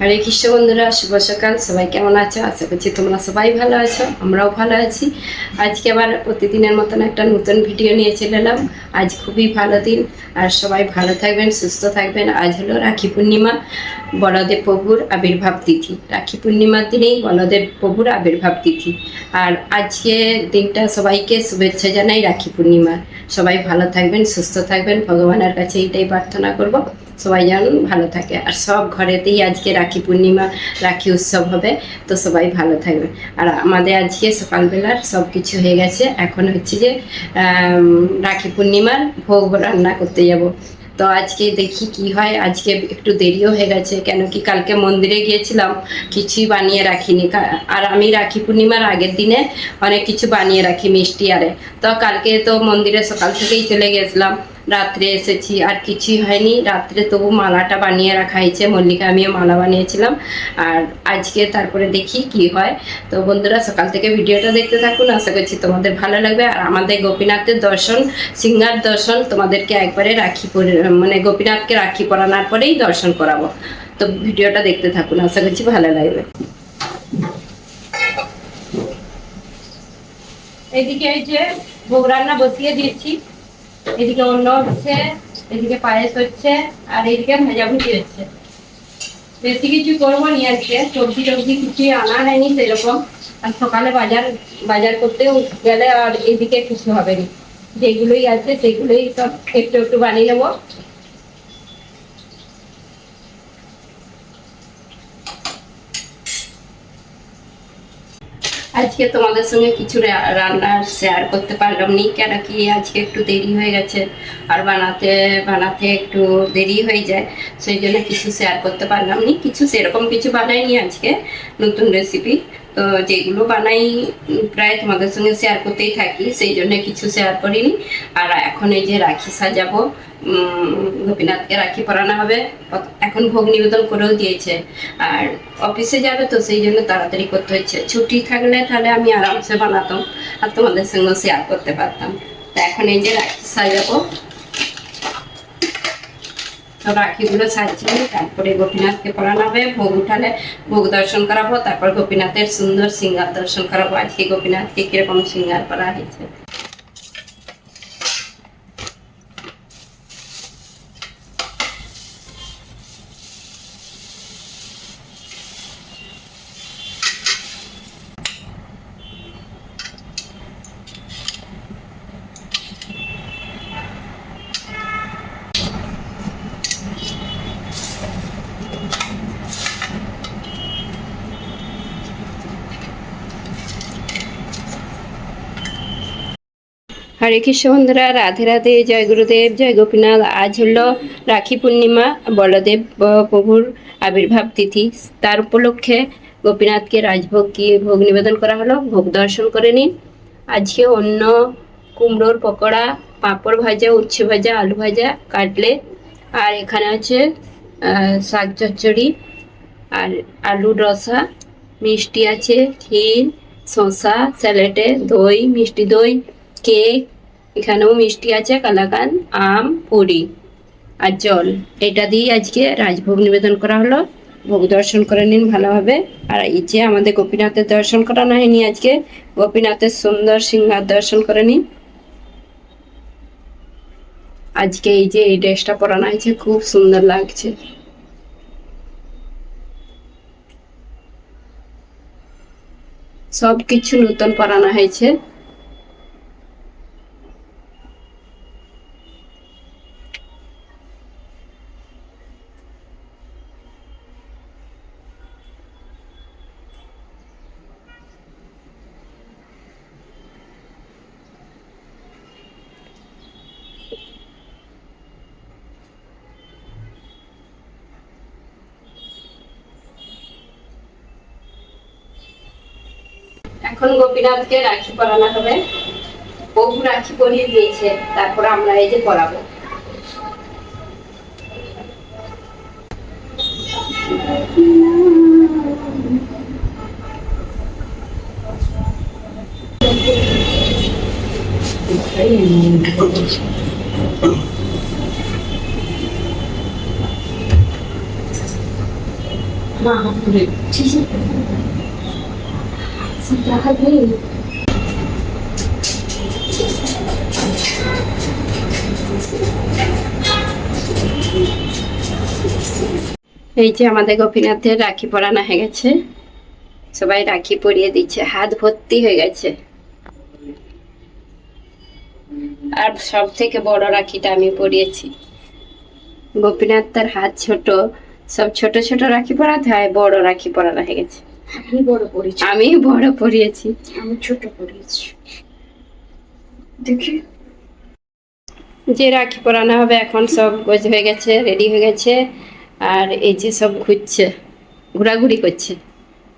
হরে কৃষ্ণ বন্ধুরা, শুভ সকাল। সবাই কেমন আছো? আশা করছি তোমরা সবাই ভালো আছো, আমরাও ভালো আছি। আজকে আবার প্রতিদিনের মতন একটা নতুন ভিডিও নিয়ে চলে এলাম। আজ খুবই ভালো দিন, আর সবাই ভালো থাকবেন, সুস্থ থাকবেন। আজ হলো রাখি পূর্ণিমা, বলদেব প্রভুর আবির্ভাব তিথি। রাখি পূর্ণিমার দিনেই বলদেব প্রভুর আবির্ভাব তিথি। আর আজকে দিনটা সবাইকে শুভেচ্ছা জানাই রাখি পূর্ণিমা সবাই ভালো থাকবেন, সুস্থ থাকবেন। ভগবানের কাছে এইটাই প্রার্থনা করব। সবাই যেন ভালো থাকে। আর সব ঘরেতেই আজকে রাখি পূর্ণিমা, রাখি উৎসব হবে, তো সবাই ভালো থাকবে। আর আমাদের আজকে সকালবেলার সব কিছু হয়ে গেছে। এখন হচ্ছে যে রাখি পূর্ণিমার ভোগ রান্না করতে যাব। তো আজকে দেখি কি হয়। আজকে একটু দেরিও হয়ে গেছে, কেন কি কালকে মন্দিরে গিয়েছিলাম, কিছুই বানিয়ে রাখিনি। আর আমি রাখি পূর্ণিমার আগের দিনে অনেক কিছু বানিয়ে রাখি মিষ্টি আরে। তো কালকে তো মন্দিরে সকাল থেকেই চলে গেছিলাম। রাত্রে এসেছি, আর কিছুই হয়নি। রাত্রে তবু মালাটা বানিয়ে রাখা হয়েছে, মল্লিকা আমিও মালা বানিয়েছিলাম। আর আজকে তারপরে দেখি কি হয়। তো বন্ধুরা, সকাল থেকে ভিডিওটা দেখতে থাকুন। আশা করছি তোমাদের ভালো লাগবে। আর আমাদের গোপীনাথের দর্শন সিঙ্গার দর্শন তোমাদেরকে একবারে রাখি মানে গোপীনাথকে রাখি পরানোর পরেই দর্শন করাবো। তো ভিডিওটা দেখতে থাকুন। আশা করছি ভালো লাগবে। এদিকে এই যে ভোগ রান্না বসিয়ে দিয়েছি। এদিকে অন্য হচ্ছে, এদিকে পায়েস হচ্ছে, আর এদিকে ভাজাভুজি হচ্ছে। বেশি কিছু করব নি আজকে, সবজি টবজি কিছু আনা হয়নি সেরকম। আর সকালে বাজার বাজার করতে গেলে আর এদিকে কিছু হবে না। যেগুলোই আছে সেগুলোই সব একটু একটু বানিয়ে নেব। আজকে তোমাদের সঙ্গে কিছু রান্না শেয়ার করতে পারলাম নি কেন কি আজকে একটু দেরি হয়ে গেছে, আর বানাতে বানাতে একটু দেরি হয়ে যায়, সেই জন্য কিছু শেয়ার করতে পারলাম নি কিছু সেরকম কিছু বানাইনি আজকে, নতুন রেসিপি তো যেগুলো বানাই, প্রায় তোমাদের সঙ্গে শেয়ার করতেই থাকি, সেই জন্য কিছু শেয়ার করিনি, আর এখন এই যে রাখি সাজাবো গোপীনাথকে রাখি পরানো হবে। এখন ভোগ নিবেদন করেও দিয়েছে। আর অফিসে যাবে তো সেই জন্য তাড়াতাড়ি করতে হচ্ছে। ছুটি থাকলে তাহলে আমি আরামসে বানাতাম আর তোমাদের সঙ্গে শেয়ার করতে পারতাম। তো এখন এই যে রাখি সাজাবো। তো রাখিগুলো সাজিয়ে তারপরে গোপীনাথকে পড়ানো হবে। ভোগ উঠালে ভোগ দর্শন করাবো। তারপর গোপীনাথের সুন্দর সিঙ্গার দর্শন করাবো। আজকে গোপীনাথকে কীরকম সিঙ্গার করা হয়েছে। হরে কৃষ্ণ বন্ধুরা রাধে রাধে, জয় গুরুদেব, জয় গোপীনাথ। আজ হলো রাখি পূর্ণিমা, বলদেব প্রভুর আবির্ভাব তিথি। তার উপলক্ষে গোপীনাথকে রাজভোগ কি, ভোগ নিবেদন করা হলো। ভোগ দর্শন করে নিন। আজকে অন্য কুমড়োর পকোড়া, পাঁপড় ভাজা, উচ্ছে ভাজা, আলু ভাজা কাটলে। আর এখানে আছে শাক চচ্চড়ি আর আলুর রসা। মিষ্টি আছে, ক্ষীর, শসা স্যালেটে দই, মিষ্টি দই। কেক এখানেও মিষ্টি আছে, কালাকান, আম, পুরি আর জল। এটা দিয়ে আজকে রাজভোগ নিবেদন করা হলো। ভোগ দর্শন করে নিন ভালোভাবে। আর এই যে আমাদের গোপীনাথের দর্শন করানো হয়নি আজকে, গোপীনাথের সুন্দর সিংহার দর্শন করে নিন। আজকে এই যে এই ড্রেসটা পরানো হয়েছে, খুব সুন্দর লাগছে। সব কিছু নতুন পরানো হয়েছে। এখন গোপীনাথকে রাখি পরানো হবে। বহু রাখি পরিয়ে দিয়েছে, তারপর আমরা এই যে পরাবো। মা এই যে আমাদের গোপীনাথের রাখি পরানো হয়ে গেছে। সবাই রাখি পরিয়ে দিচ্ছে, হাত ভর্তি হয়ে গেছে। আর সব থেকে বড় রাখিটা আমি পরিয়েছি। গোপীনাথ তার হাত ছোট, সব ছোট ছোট রাখি পরাতে হয়, বড় রাখি পরানো হয়ে গেছে। বড় পড়িয়েছি আমি বড় পড়িয়েছি। আমি ছোট পড়িয়েছি। দেখি। যে রাখি পরানো হবে এখন সব গোজ হয়ে গেছে রেডি হয়ে গেছে আর এই যে সব ঘুরছে ঘোরাঘুরি করছে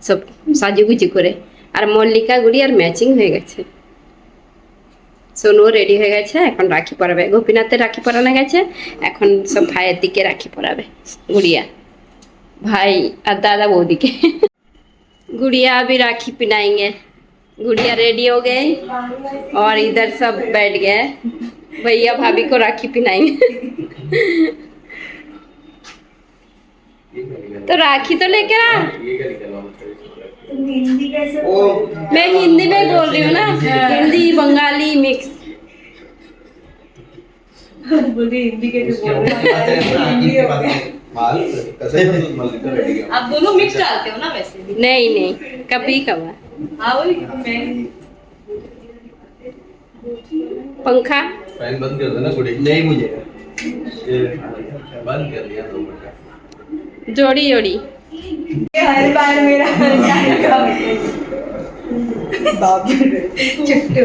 সব সাজুগুজি করে। আর মল্লিকা গুড়ি আর ম্যাচিং হয়ে গেছে। সোনু রেডি হয়ে গেছে এখন রাখি পরাবে। গোপীনাথের রাখি পরানো গেছে এখন সব ভাইয়ের দিকে রাখি পরাবে গুড়িয়া। ভাই আর দাদা বৌদিকে। गुड़िया अभी राखी पिनाएँगे। गुड़िया रेडी हो गए और इधर सब बैठ गए। भैया भाभी को राखी पिनाएँगे। तो राखी तो लेकर आ। हिंदी कैसे ओ। मैं हिंदी में बोल रही हूँ ना। हिंदी बंगाली मिक्स हिंदी बोल घ्या आप दोनों मिक्स डालते हो ना वैसे भी? नहीं नहीं कभी कभार। हाँ वही मैं पंखा? फ़ैन बंद कर देना कुड़ी नहीं मुझे। बंद कर दिया दो मिनट। जोड़ी जोड़ी। हर बार मेरा हर बाप चुट्टू।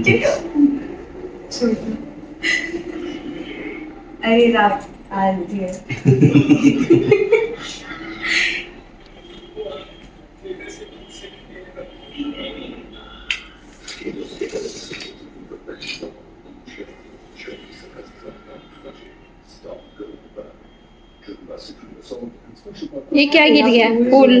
चुट्टू। अरे रात आज दिए ये क्या गिर गया? फूल।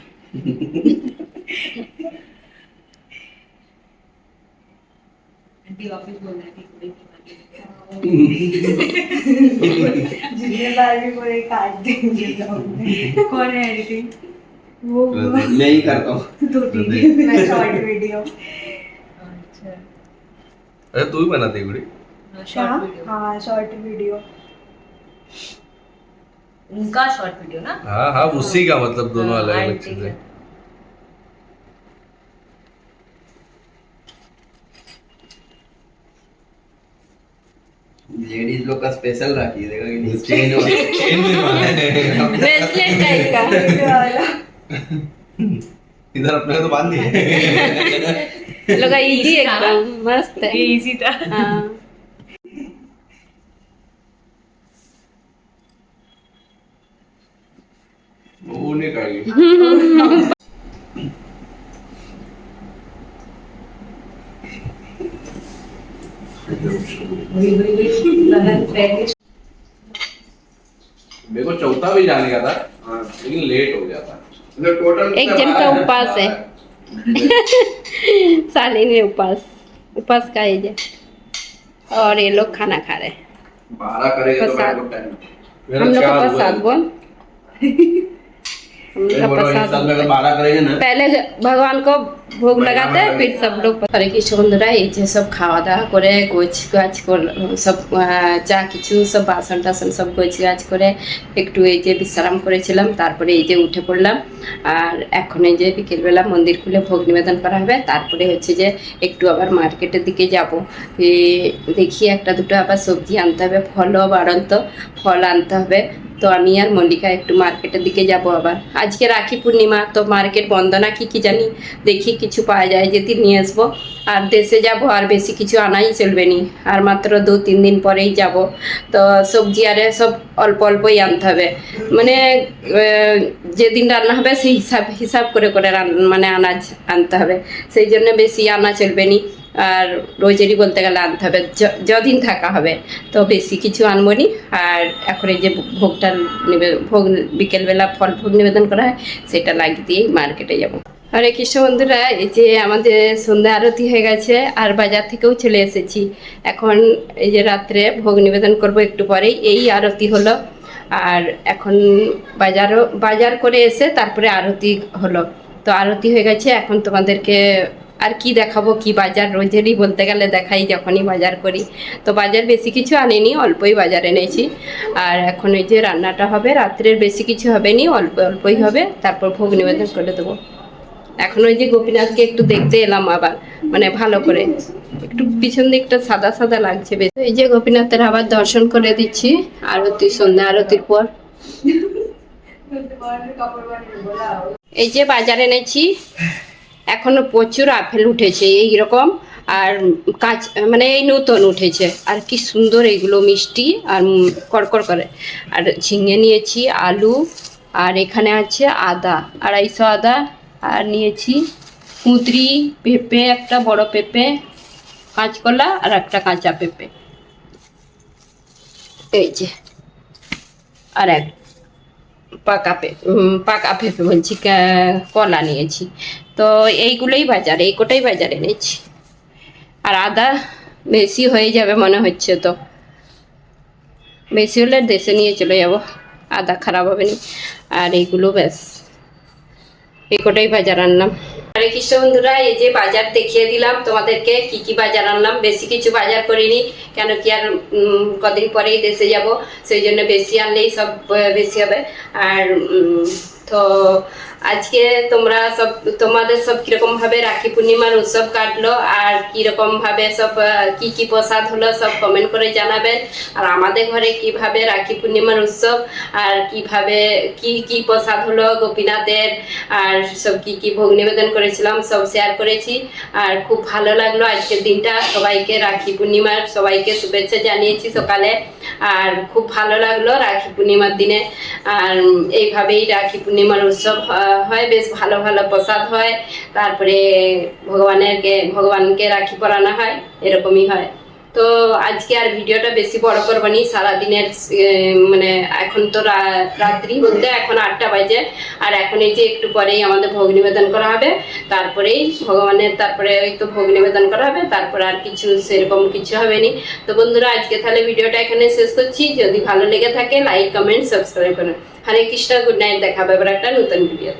है ही करता हूँ है अरे तू ही बनाती गुड़ी शॉर्ट वीडियो हाँ शॉर्ट वीडियो उनका शॉर्ट वीडियो ना? हाँ हाँ उसी का मतलब दोनों हाँ, अलग अलग चीज़ें। लेडीज़ लोग का स्पेशल राखी है देखा कि नहीं? चेन चेन ब्रेसलेट टाइप का। इधर अपने तो बाँध दिए। लगा इजी एकदम मस्त है। इजी था। हाँ। वो नहीं खाएगी। मेरे को चौथा भी जाने का था लेकिन लेट हो गया था। टोटल एक जन का उपवास है शालिनी उपवास उपवास का है। जे और ये लोग खाना खा रहे हैं। बारह करेगा तो मेरे को टाइम मेरा हम लोग का चार हुआ পহলে ভগবান কো ভোগ লাগাতে ফির সব লোক হরে কৃষ্ণ বন্ধুরা এই যে সব খাওয়া দাওয়া করে গোছ গাছ সব যা কিছু সব বাসন টাসন সব গোছ গাছ করে একটু এই যে বিশ্রাম করেছিলাম তারপরে এই যে উঠে পড়লাম। আর এখন এই যে বিকেলবেলা মন্দির খুলে ভোগ নিবেদন করা হবে। তারপরে হচ্ছে যে একটু আবার মার্কেটের দিকে যাব। দেখি একটা দুটো আবার সবজি আনতে হবে ফলও বাড়ন্ত ফল আনতে হবে। তো আমি আর মল্লিকা একটু মার্কেটের দিকে যাব আবার। আজকে রাখি পূর্ণিমা, তো মার্কেট বন্ধ না কি কি জানি, দেখি কিছু পাওয়া যায় যদি নিয়ে আসব। আর দেশে যাব আর বেশি কিছু আনাই চলবে নি। আর মাত্র দু তিন দিন পরেই যাব। তো সবজি আরে সব অল্প অল্পই আনতে হবে। মানে যেদিন রান্না হবে সেই হিসাব হিসাব করে করে মানে আনাজ আনতে হবে। সেই জন্য বেশি আনা চলবে নি। আর রোজেরই বলতে গেলে আনতে হবে। যদিন থাকা হবে। তো বেশি কিছু আনব নি। আর এখন এই যে ভোগটা নিবে, ভোগ, বিকেলবেলা ফল ভোগ নিবেদন করা হয়, সেটা লাগিয়ে দিয়েই মার্কেটে যাব। হরে কৃষ্ণ বন্ধুরা, এই যে আমাদের সন্ধ্যা আরতি হয়ে গেছে, আর বাজার থেকেও চলে এসেছি। এখন এই যে রাত্রে ভোগ নিবেদন করব একটু পরেই, এই আরতি হলো। আর এখন বাজারও, বাজার করে এসে তারপরে আরতি হলো। তো আরতি হয়ে গেছে, এখন তোমাদেরকে আর কি দেখাবো, কি বাজার? রোজেরই বলতে গেলে দেখাই, যখনই বাজার করি। তো বাজার বেশি কিছু আনিনি, অল্পই বাজার এনেছি। আর এখন ওই যে রান্নাটা হবে, রাত্রের বেশি কিছু হবে নি অল্প, অল্পই হবে। তারপর ভোগ নিবেদন করে দেবো। এখন ওই যে গোপীনাথকে একটু দেখতে এলাম আবার মানে ভালো করে। একটু পিছন দিকটা সাদা সাদা লাগছে বেশ। এই যে গোপীনাথের আবার দর্শন করে দিচ্ছি, আরতি, সন্ধ্যা আরতির পর। এই যে বাজার এনেছি এখনও প্রচুর আপেল উঠেছে এই রকম। আর কাঁচ মানে এই নতুন উঠেছে। আর কি সুন্দর এইগুলো মিষ্টি আর কড়কড় করে। আর ঝিঙে নিয়েছি আলু আর এখানে আছে আদা আড়াইশো আদা। আর নিয়েছি কুঁদরি পেঁপে একটা বড় পেঁপে কাঁচকলা আর একটা কাঁচা পেঁপে। এই যে আর এক পাকা পে উম, পাকা পেঁপে বলছি কলা নিয়েছি। তো এইগুলোই বাজার, এই কোটাই বাজার এনেছি। আর আদা বেশি হয়ে যাবে মনে হচ্ছে তো। বেশি হলে দেশে নিয়ে চলে যাব, আদা খারাপ হবে না। আর এইগুলো ব্যাস, এই কোটাই বাজার আনলাম। হরে কৃষ্ণ বন্ধুরা, এই যে বাজার দেখিয়ে দিলাম, তোমাদেরকে কি কি বাজার আনলাম। বেশি কিছু বাজার করিনি, কেন কি আর কদিন পরেই দেশে যাব, সেই জন্য বেশি আনলেই সব বেশি হবে। আর তো আজকে তোমরা সব, তোমাদের সব কীরকম ভাবে রাখি পূর্ণিমার উৎসব কাটলো আর কীরকম ভাবে সব কি কি প্রসাদ হলো সব কমেন্ট করে জানাবেন। আর আমাদের ঘরে কীভাবে রাখি পূর্ণিমার উৎসব আর কীভাবে, কি কি প্রসাদ হলো গোপীনাথের আর সব কি কি ভোগ নিবেদন করেছিলাম সব শেয়ার করেছি। আর খুব ভালো লাগল আজকের দিনটা। সবাইকে রাখি পূর্ণিমার সবাইকে শুভেচ্ছা জানিয়েছি সকালে। আর খুব ভালো লাগল রাখি পূর্ণিমার দিনে। আর এইভাবেই রাখি পূর্ণিমার উৎসব হয়, বেশ ভালো ভালো প্রসাদ হয়। তারপরে ভগবানেরকে, ভগবানকে রাখি পরানো হয়, এরকমই হয়। তো আজকে আর ভিডিওটা বেশি বড় করব নি, সারাদিনের মানে এখন তো রাত্রি বলতে এখন আটটা বাজে, আর এখন এই যে একটু পরেই আমাদের ভোগ নিবেদন করা হবে, তারপরেই ভগবানের, তারপরে ওই তো ভোগ নিবেদন করা হবে, তারপরে আর কিছু সেরকম কিছু হবে নি। তো বন্ধুরা, আজকে তাহলে ভিডিওটা এখানে শেষ করছি, যদি ভালো লেগে থাকে লাইক কমেন্ট সাবস্ক্রাইব করুন। হরে কৃষ্ণ গুড নাইট দেখা হবে এবার একটা নতুন ভিডিও